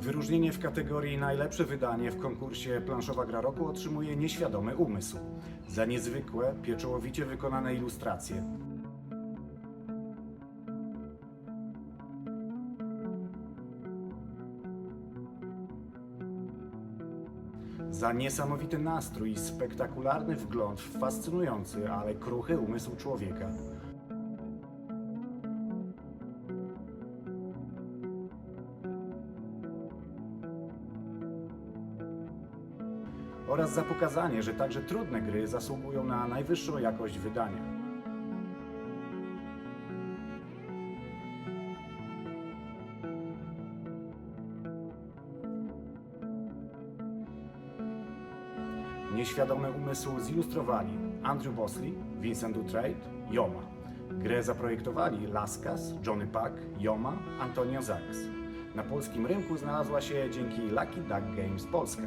Wyróżnienie w kategorii najlepsze wydanie w konkursie Planszowa Gra Roku otrzymuje Nieświadomy Umysł za niezwykłe, pieczołowicie wykonane ilustracje. Za niesamowity nastrój i spektakularny wgląd w fascynujący, ale kruchy umysł człowieka. Oraz za pokazanie, że także trudne gry zasługują na najwyższą jakość wydania. Nieświadomy umysł zilustrowali Andrew Bosley, Vincent Dutrade, Joma. Grę zaprojektowali Laskas, Johnny Pack, Joma, Antonio Zaks. Na polskim rynku znalazła się dzięki Lucky Duck Games Polska.